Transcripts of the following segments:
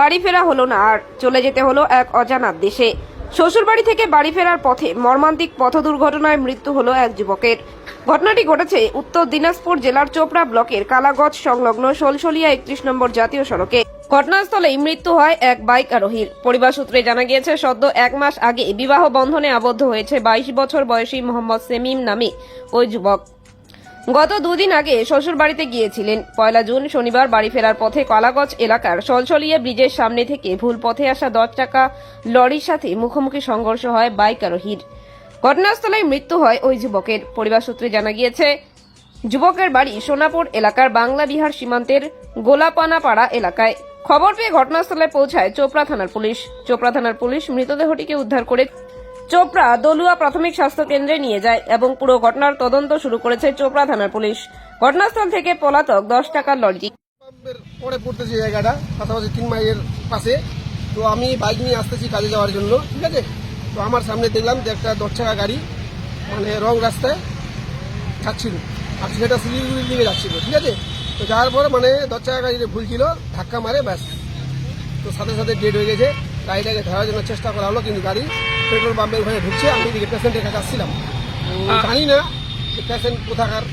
বাড়ি ফেরা হলো না, আর চলে যেতে হলো এক অজানা দেশে। শ্বশুরবাড়ি থেকে বাড়ি ফেরার পথে মর্মান্তিক পথ দুর্ঘটনায় মৃত্যু হলো এক যুবকের। ঘটনাটি ঘটেছে উত্তর দিনাজপুর জেলার চোপড়া ব্লকের কালাগজ সংলগ্ন সোলসলিয়া একত্রিশ নম্বর জাতীয় সড়কে। ঘটনাস্থলেই মৃত্যু হয় এক বাইক আরোহীর। পরিবার সূত্রে জানা গিয়েছে, সদ্য এক মাস আগে বিবাহ বন্ধনে আবদ্ধ হয়েছে বাইশ বছর বয়সী মোহাম্মদ সেমিম নামে, ওই যুবক। গত দুদিন আগে শ্বশুর বাড়িতে গিয়েছিলেন। পয়লা জুন শনিবার বাড়ি ফেরার পথে কলাগজ এলাকার সলসলিয়া ব্রিজের সামনে থেকে ভুল পথে আসা দশ চাকা লরির সাথে মুখোমুখি সংঘর্ষ হয় বাইক আরোহীর ঘটনাস্থলে মৃত্যু হয় ওই যুবকের। পরিবার সূত্রে জানা গিয়েছে, যুবকের বাড়ি সোনাপুর এলাকার বাংলা বিহার সীমান্তের গোলাপানাপাড়া এলাকায়। খবর পেয়ে ঘটনাস্থলে পৌঁছায় চোপড়া থানার পুলিশ। চোপড়া থানার পুলিশ মৃতদেহটিকে উদ্ধার করে চোপড়া দলুয়া প্রাথমিক স্বাস্থ্য কেন্দ্রে নিয়ে যায় এবং পুরো ঘটনার তদন্ত শুরু করেছে চোপড়া থানার পুলিশ। ঘটনাস্থল থেকে পলাতক দশ টাকার লরি। পরে পড়তেছে জায়গাটা, পাশাপাশি তিন মাইলের পাশে। তো আমি বাইক নিয়ে আসতেছি কাজে যাওয়ার জন্য, ঠিক আছে? তো আমার সামনে দেখলাম যে একটা দশ চাকা গাড়ি মানে রং রাস্তায় যাচ্ছিল। আর সেটা শিলিগুড়ির দিকে যাচ্ছিল, ঠিক আছে? তো যাওয়ার পর মানে দশ চাকা গাড়িতে ভুল ছিল, ধাক্কা মারে ব্যাস। তো সাথে সাথে ডেড হয়ে গেছে। গাড়িটাকে ধরার জন্য চেষ্টা করা হলো, কিন্তু গাড়ি পেট্রোল পাম্পের ওখানে ঢুকছে আমি এদিকে পেশেন্টের কাছে আসছিলাম জানি না পেশেন্ট কোথাকার।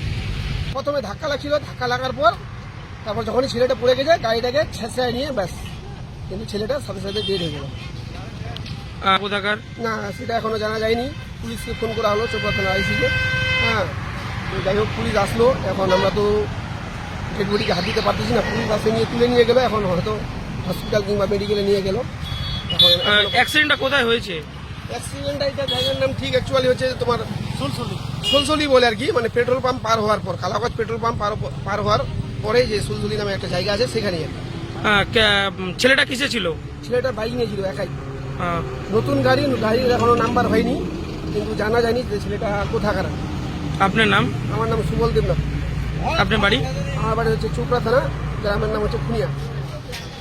প্রথমে ধাক্কা লাগছিল ধাক্কা লাগার পর তারপর যখনই ছেলেটা পড়ে গেছে গাড়িটাকে ছেঁচায় নিয়ে ব্যাস। কিন্তু ছেলেটা সাথে সাথে ডেড হয়ে গেল। কোথাকার? না সেটা এখনও জানা যায়নি। পুলিশকে ফোন করা হলো চোপড়া থানা আইসিকে হ্যাঁ যাই হোক পুলিশ আসলো। এখন আমরা তো ডেড বডিকে হাত দিতে পারতেছি না। পুলিশ আসে নিয়ে তুলে নিয়ে গেলো এখন হয়তো হসপিটাল কিংবা মেডিকেলে নিয়ে গেল। এখন অ্যাক্সিডেন্টটা কোথায় হয়েছে? অ্যাক্সিডেন্ট এটা জায়গার নাম ঠিক অ্যাকচুয়ালি হচ্ছে তোমার সুলসুলি সুলসুলি বলে আর কি মানে পেট্রোল পাম্প পার হওয়ার পর কালাগজ পেট্রোল পাম্প পার পার হওয়ার পরে যে সুলসুলি নামে একটা জায়গা আছে সেখানে উম, ছেলেটা কিসে ছিল? ছেলেটা বাইক নিয়ে ছিল একাই। নতুন গাড়ি গাড়ির এখনও নাম্বার হয়নি কিন্তু জানা যায়নি যে ছেলেটা কোথাকার। আপনার নাম? আমার নাম সুবল দেবনাথ। আপনার বাড়ি? আমার বাড়ি হচ্ছে চোপড়া থানা গ্রামের নাম হচ্ছে খুনিয়া।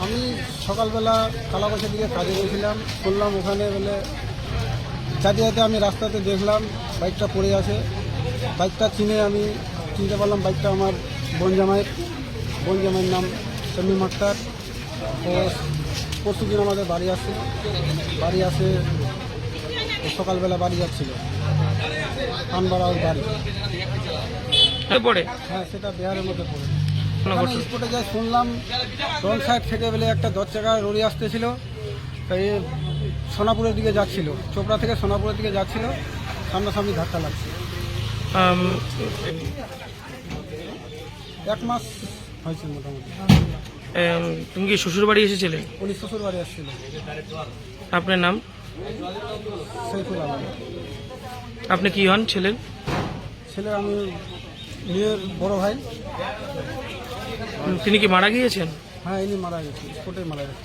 আমি সকালবেলা কালাবাসের দিকে কাজে গেছিলাম শুনলাম ওখানে বলে যাতে যাতে আমি রাস্তাতে দেখলাম বাইকটা পড়ে আছে। বাইকটা চিনে আমি চিনতে পারলাম বাইকটা আমার বোন জামাইয়ের। বোন জামাইয়ের নাম শামীম আক্তার। ও পরশু দিন আমাদের বাড়ি আসছিল বাড়ি আসে সকালবেলা বাড়ি যাচ্ছিল। ওর বাড়ি। পড়ে? হ্যাঁ সেটা বিহারের মধ্যে পড়ে। স্পটে যাই শুনলাম রং সাইড থেকে বলে একটা দশ চাকা লরি আসতেছিল। তাই সোনাপুরের দিকে যাচ্ছিল। চোপড়া থেকে সোনাপুরের দিকে যাচ্ছিল সামনাসামনি ধাক্কা লাগছে। এক মাস হয়েছে মোটামুটি। তুমি কি শ্বশুর বাড়ি এসেছিলে? উনি শ্বশুর বাড়ি আসছিল। আপনার নাম? সেইফুল আলম। আপনি কি হন ছেলের ছেলে আমি মেয়ের বড় ভাই। তিনি কি মারা গিয়েছেন? হ্যাঁ ইনি মারা গেছে স্পটে মারা গেছে